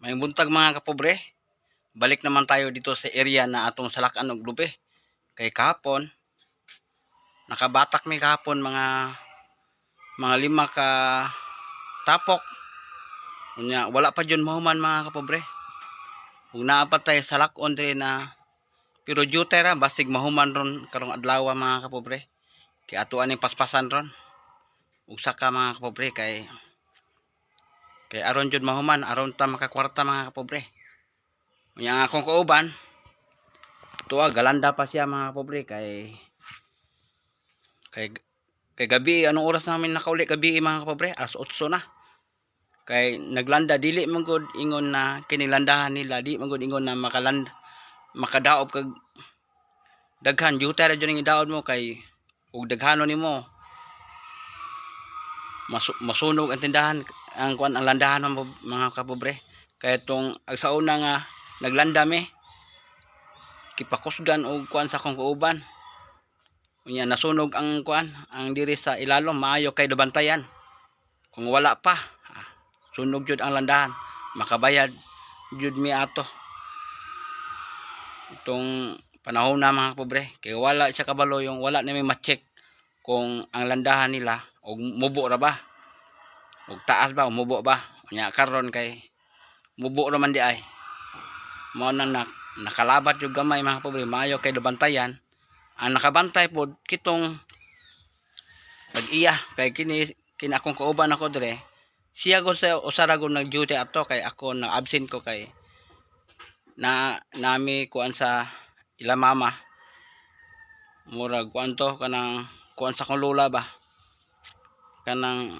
May buntag mga kapobre. Balik naman tayo dito sa area na atong salakan og lubi. Kay kahapon nakabatak mi kahapon mga mga lima ka tapok. Unya wala pa jud mahuman mga kapobre. Ug naa pa tayo salakon diri na pero jute ra basig mahuman ron karong adlaw mga kapobre. Kay ato ani paspasan ron. Ug saka mga kapobre kay kay aron jud mahuman aron ta makakwarta mga kapobre. Unya akong kauban tuwa galanda pa siya mga kapobre kay kay kay gabi anong oras namin nakauli gabi mga kapobre? Alas 8 na. Kay naglanda dili man gud ingon na kinilandahan nila di man gud ingon na makaland makadaop kag daghan. Juta ra jud ning daod mo kay ug daghanon nimo masu masunog ang tindahan ang kuan ang landahan mga mga kapobre. Kaya tong sa una nga naglanda mi kipakusgan og kuan sa akong kauban. Unya nasunog ang kuan ang diri sa ilalom maayo kay dubantayan. Kung wala pa ah, sunog jud ang landahan. Makabayad jud mi ato. Itong panahon na mga pobre kay wala siya kabalo yung wala na may ma-check kung ang landahan nila og mubo ra ba? Og taas ba? O mubo ba? Unya karon kay mubo ra man di ay. Mao nang nak nakalabat yung gamay mga pobre maayo kay dubantayan. Ang nakabantay pod kitong nag-iya. Kay kini kini akong kauban ako dire. Siya gud sa usara gud nag duty ato kay ako na absent ko kay na nami kuan sa ila mama murag kuan to kanang kuan sa kong lola ba kanang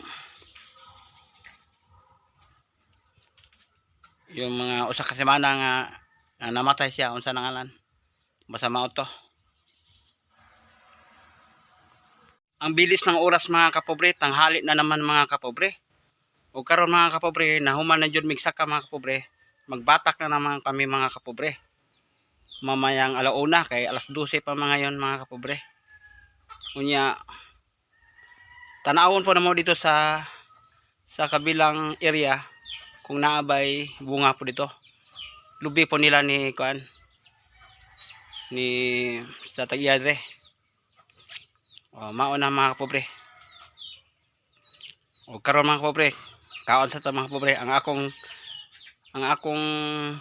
yung mga usa ka semana nga na namatay siya unsa nang ngalan basta mao to. Ang bilis ng oras mga kapobre tanghali na naman mga kapobre. O karon mga kapobre nahuman na jud migsa ka mga kapobre. Magbatak na naman kami mga kapobre. Mamayang alauna kay alas 12 pa mga yon mga kapobre. Unya tanawon po na mo dito sa sa kabilang area kung naabay bunga po dito. Lubi po nila ni kuan ni sa tagiyadre o mao na mga kapobre. O karon mga kapobre kaon sa ta mga kapobre. Ang akong ang akong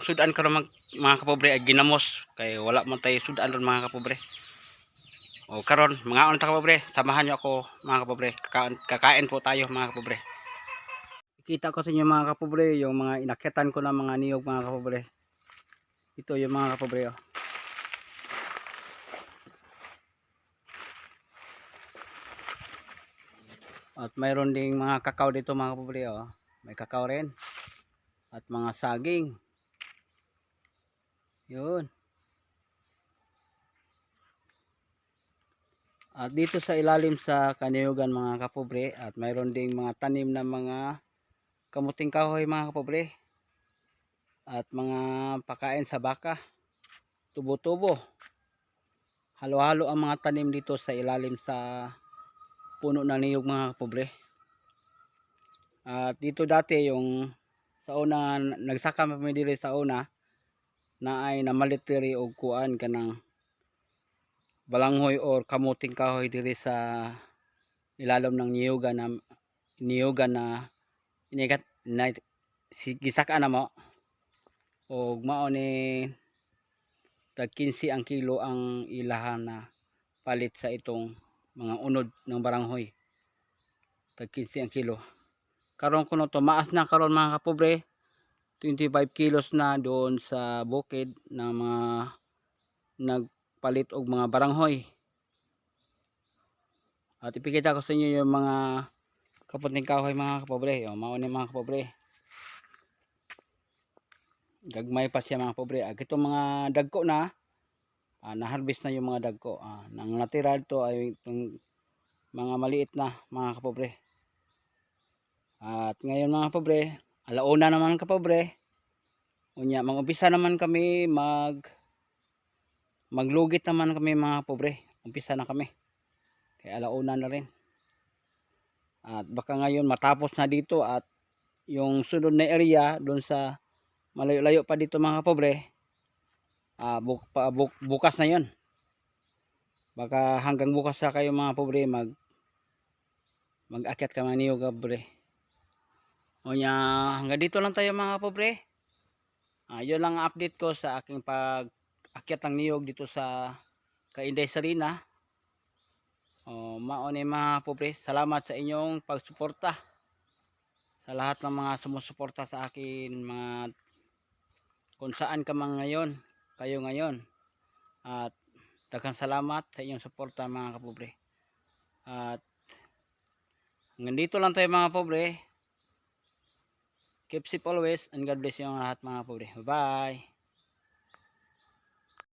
sudan karon mga kapobre ay ginamos. Kay wala man tayo sudan ron mga kapobre o karon mga on ta kapobre samahan niyo ako mga kapobre. Kakain, kakain po tayo mga kapobre. Kita ko sa inyo mga kapobre yung mga inakyatan ko na mga niyog mga kapobre. Ito yung mga kapobre oh. at mayroon ding mga kakao dito mga kapobre oh. may kakao rin. At mga saging. Yun at dito sa ilalim sa kaniyugan mga kapobre at mayroon ding mga tanim na mga kamuting kahoy mga kapobre at mga pakain sa baka. Tubo-tubo. Halo-halo ang mga tanim dito sa ilalim sa puno ng niyog mga kapobre. At dito dati yung sa una nagsaka kami diri sa una na ay namalitiri og kuan kanang balanghoy or kamuting kahoy diri sa ilalom ng niyugan na niyugan na inigat na si gisaka na mo. Og mao ni tag 15 ang kilo ang ilahan na palit sa itong mga unod ng baranghoy tag 15 ang kilo. Karon kuno tumaas na karon mga kapobre. 25 kilos na doon sa bukid ng mga nagpalit og mga baranghoy. At ipikita ko sa inyo yung mga kapunting kahoy mga kapobre. O mao ni mga kapobre. Gagmay pa siya mga kapobre. Ag itong mga dagko na ah, na-harvest na yung mga dagko. Ah, nang natira to ay itong mga maliit na mga kapobre. At ngayon mga kapobre alauna naman kapobre. Unya mag-umpisa naman kami mag maglugit naman kami mga pobre. Umpisa na kami. Kaya alauna na rin. At baka ngayon matapos na dito at yung sunod na area doon sa malayo-layo pa dito mga pobre ah buk, pa, buk, bukas na yon baka hanggang bukas sa kayo mga pobre mag mag-akyat ka mga niyog pobre. O nya hanggang dito lang tayo mga pobre. Ah yun lang ang update ko sa aking pag akyat ng niyog dito sa Kainday Sarina o maon eh, mga pobre salamat sa inyong pagsuporta. Sa lahat ng mga sumusuporta sa akin mga kung saan ka man ngayon kayo ngayon. At daghang salamat sa inyong suporta mga kapobre. At hanggang dito lang tayo mga pobre. Keep safe always and God bless you lahat mga pobre. Bye bye